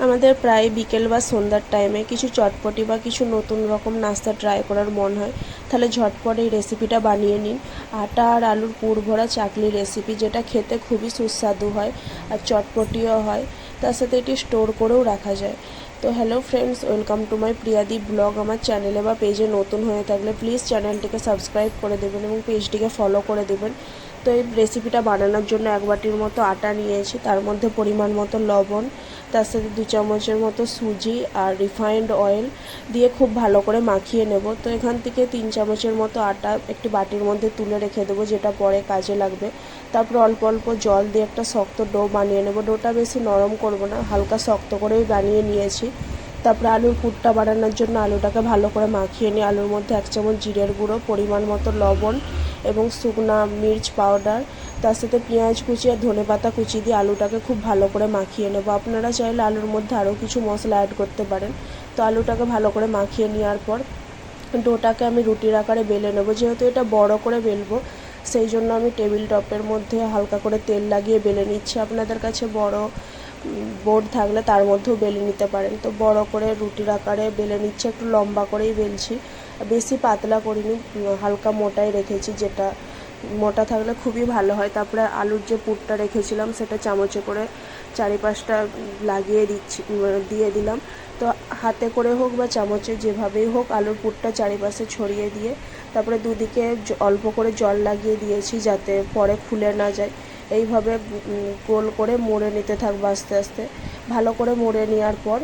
আমাদের প্রায় বিকেল বা সন্ধ্যার টাইমে কিছু চটপটি বা কিছু নতুন রকম নাস্তা ট্রাই করার মন হয়। তাহলে ঝটপট এই রেসিপিটা বানিয়ে নিন। আটা আর আলুর পুর ভরা চাকলি রেসিপি যেটা খেতে খুবই সুস্বাদু হয় আর চটপটিও হয়, তার সাথে এটি স্টোর করেও রাখা যায়। তো hello friends welcome to my Priyadi blog আমার চ্যানেলে বা পেজে নতুন হয়ে থাকলে প্লিজ চ্যানেলটিকে সাবস্ক্রাইব করে দেবেন এবং পেজটিকে ফলো করে দেবেন। তো এই রেসিপিটা বানানোর জন্য এক বাটির মতো আটা নিয়েছি, তার মধ্যে পরিমাণ মতো লবণ তার সাথে দু চামচের মতো সুজি আর রিফাইন্ড অয়েল দিয়ে খুব ভালো করে মাখিয়ে নেব। তো এখান থেকে তিন চামচের মতো আটা একটি বাটির মধ্যে তুলে রেখে দেবো, যেটা পরে কাজে লাগবে। তারপর অল্প অল্প জল দিয়ে একটা শক্ত ডো বানিয়ে নেব। ডোটা বেশি নরম করব না, হালকা শক্ত করেই বানিয়ে নিয়েছি। তারপরে আলুর পুরটা বানানোর জন্য আলুটাকে ভালো করে মাখিয়ে নিই আলুর মধ্যে এক চামচ জিরের গুঁড়ো, পরিমাণ মতো লবণ এবং শুকনা মির্চ পাউডার তার সাথে পেঁয়াজ কুচি আর ধনে পাতা কুচি দিয়ে আলুটাকে খুব ভালো করে মাখিয়ে নেব। আপনারা চাইলে আলুর মধ্যে আরও কিছু মশলা অ্যাড করতে পারেন। তো আলুটাকে ভালো করে মাখিয়ে নেওয়ার পর ডোটাকে আমি রুটির আকারে বেলে নেব। যেহেতু এটা বড় করে বেলবো, সেই জন্য আমি টেবিল টপের মধ্যে হালকা করে তেল লাগিয়ে বেলে নিচ্ছি। আপনাদের কাছে বড় বোর্ড থাকলে তার মধ্যেও বেলে নিতে পারেন। তো বড় করে রুটির আকারে বেলে নিচ্ছি, একটু লম্বা করেই বেলছি। বেশি পাতলা করিনি হালকা মোটাই রেখেছি যেটা মোটা থাকলে খুবই ভালো হয়। তারপরে আলুর যে পুরটা রেখেছিলাম, সেটা চামচে করে চারিপাশটা লাগিয়ে দিচ্ছি, দিয়ে দিলাম। তো হাতে করে হোক বা চামচে যেভাবেই হোক, আলুর পুরটা চারিপাশে ছড়িয়ে দিয়ে তারপরে দুদিকে অল্প করে জল লাগিয়ে দিয়েছি যাতে পরে খুলে না যায়। এইভাবে গোল করে মুড়ে নিতে থাকব আস্তে আস্তে। ভালো করে মুড়ে নেওয়ার পর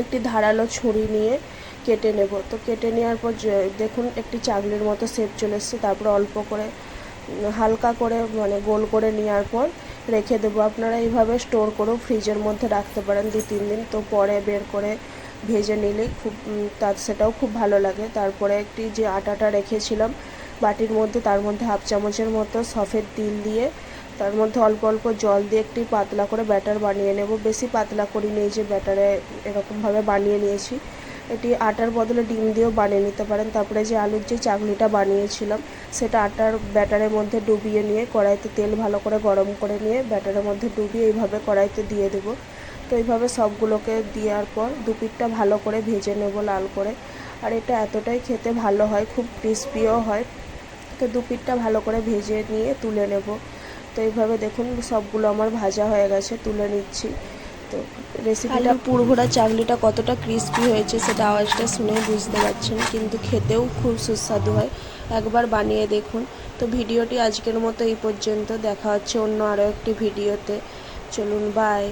একটি ধারালো ছুরি নিয়ে কেটে নেব। তো কেটে নেওয়ার পর দেখুন, একটি চাগলির মতো শেপ চলে এসছে। তারপরে অল্প করে হালকা করে মানে গোল করে নেওয়ার পর রেখে দেবো। আপনারা এইভাবে স্টোর করেও ফ্রিজের মধ্যে রাখতে পারেন দু তিন দিন। তো পরে বের করে ভেজে নিলে খুব তার, সেটাও খুব ভালো লাগে। তারপরে একটি যে আটাটা রেখেছিলাম বাটির মধ্যে, তার মধ্যে হাফ চামচের মতো সফেদ তিল দিয়ে, তার মধ্যে অল্প অল্প জল দিয়ে একটি পাতলা করে ব্যাটার বানিয়ে নেব। বেশি পাতলা করি নিয়ে যে ব্যাটারে এরকমভাবে বানিয়ে নিয়েছি। এটি আটার বদলে ডিম দিয়েও বানিয়ে নিতে পারেন। তারপরে যে আলুর যে চাকলিটা বানিয়েছিলাম, সেটা আটার ব্যাটারের মধ্যে ডুবিয়ে নিয়ে কড়াইতে তেল ভালো করে গরম করে নিয়ে ব্যাটারের মধ্যে ডুবিয়ে এইভাবে কড়াইতে দিয়ে দেবো। তো এইভাবে সবগুলোকে দেওয়ার পর দুপিটটা ভালো করে ভেজে নেব লাল করে। আর এটা এতটাই খেতে ভালো হয়, খুব ক্রিস্পিও হয়। তো দুপিটটা ভালো করে ভেজে নিয়ে তুলে নেব। তো এইভাবে দেখুন সবগুলো আমার ভাজা হয়ে গেছে, তুলে নিচ্ছি। তো রেসিপিটা পুরভরা চাকলিটা কতটা ক্রিস্পি হয়েছে সেটা আওয়াজটা শুনেই বুঝতে পারছেন কিন্তু খেতেও খুব সুস্বাদু হয়। একবার বানিয়ে দেখুন। তো ভিডিওটি আজকের মতো এই পর্যন্ত। দেখা হচ্ছে অন্য আরও একটি ভিডিওতে। চলুন বাই